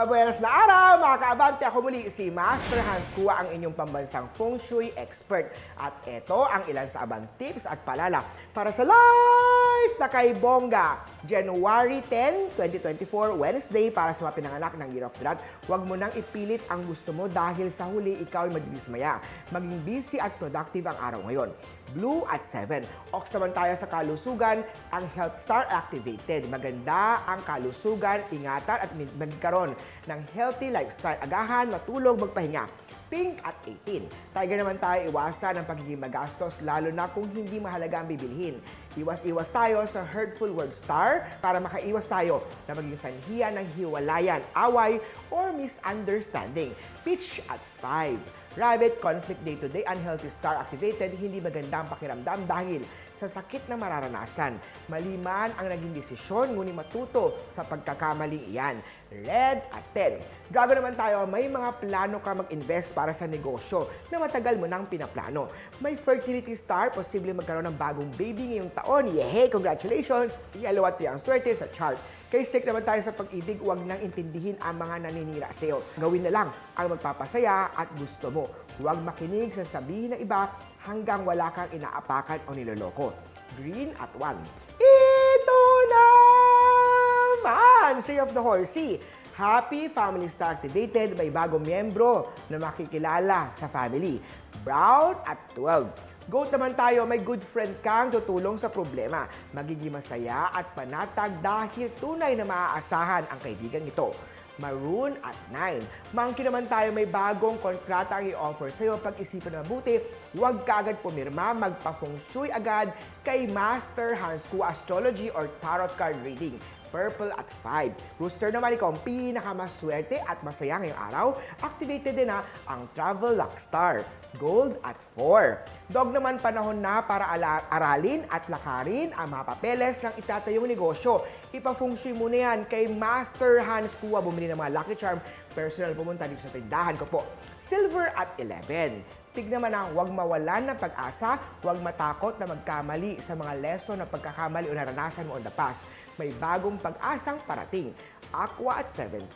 Mabuenas na araw, mga kaabante. Ako muli si Master Hans Kua, ang inyong pambansang feng shui expert. At ito ang ilan sa abang tips at palala para sa life na kay Bongga. January 10, 2024, Wednesday, para sa mga pinanganak ng Year of Rat. Huwag mo nang ipilit ang gusto mo dahil sa huli ikaw ay madilismaya. Maging busy at productive ang araw ngayon. Blue at 7. Ox naman tayo sa kalusugan, ang Health Star activated. Maganda ang kalusugan, ingatan at magkaroon ng healthy lifestyle. Agahan, matulog, magpahinga. Pink at 18. Tiger naman tayo iwasan ang pagiging magastos lalo na kung hindi mahalaga ang bibilhin. Iwas-iwas tayo sa hurtful word star para makaiwas tayo na maging sanhiya ng hiwalayan, away, or misunderstanding. Pitch at 5. Rabbit, conflict day-to-day, unhealthy star activated, hindi magandang pakiramdam dahil sa sakit na mararanasan. Maliman ang naging desisyon, ngunit matuto sa pagkakamaling iyan. Red at 10. Dragon naman tayo, may mga plano ka mag-invest para sa negosyo na matagal mo nang pinaplano. May fertility star, posible magkaroon ng bagong baby ngayong taon. Yehey! Congratulations! Yellow at ang swerte sa chart. Kay stick naman tayo sa pag-ibig, huwag nang intindihin ang mga naninira sa iyo. Gawin na lang ang magpapasaya at gusto mo. Huwag makinig sa sabihin ng iba hanggang wala kang inaapakan o niloloko. Green at 1. Ito naman! Say of the Horsey. Happy Family Star activated, may bagong miyembro na makikilala sa family. Brown at 12. Goat naman tayo, may good friend kang tutulong sa problema. Magiging masaya at panatag dahil tunay na maaasahan ang kaibigan ito. Maroon at 9. Monkey naman tayo, may bagong kontrata ang i-offer sa'yo. Pag-isipan na mabuti, huwag ka agad pumirma, magpa-feng agad kay Master Hans Ku Astrology or Tarot Card Reading. Purple at 5. Rooster naman ikaw ang pinakamaswerte at masaya ngayong araw. Activated din na ang Travel Luck Star. Gold at 4. Dog naman panahon na para aralin at lakarin ang mga papeles ng itatayong negosyo. Ipafeng shui mo na yan kay Master Hans Kua. Bumili ng mga Lucky Charm. Personal pumunta dito sa tindahan ko po. Silver at 11. Tignan man ang huwag mawalan ng pag-asa, huwag matakot na magkamali sa mga lesson na pagkakamali o naranasan mo on the past. May bagong pag-asang parating. Aqua at 17.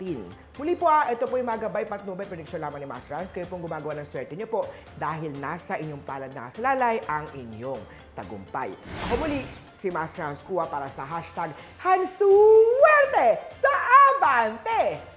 Muli po ah, ito po yung mga patnubay prediction lamang ni Master Hans. Kayo pong gumagawa ng swerte niyo po dahil nasa inyong palad na kasalalay ang inyong tagumpay. Ako muli, si Master Hans Kua para sa hashtag Hansuwerte sa Abante!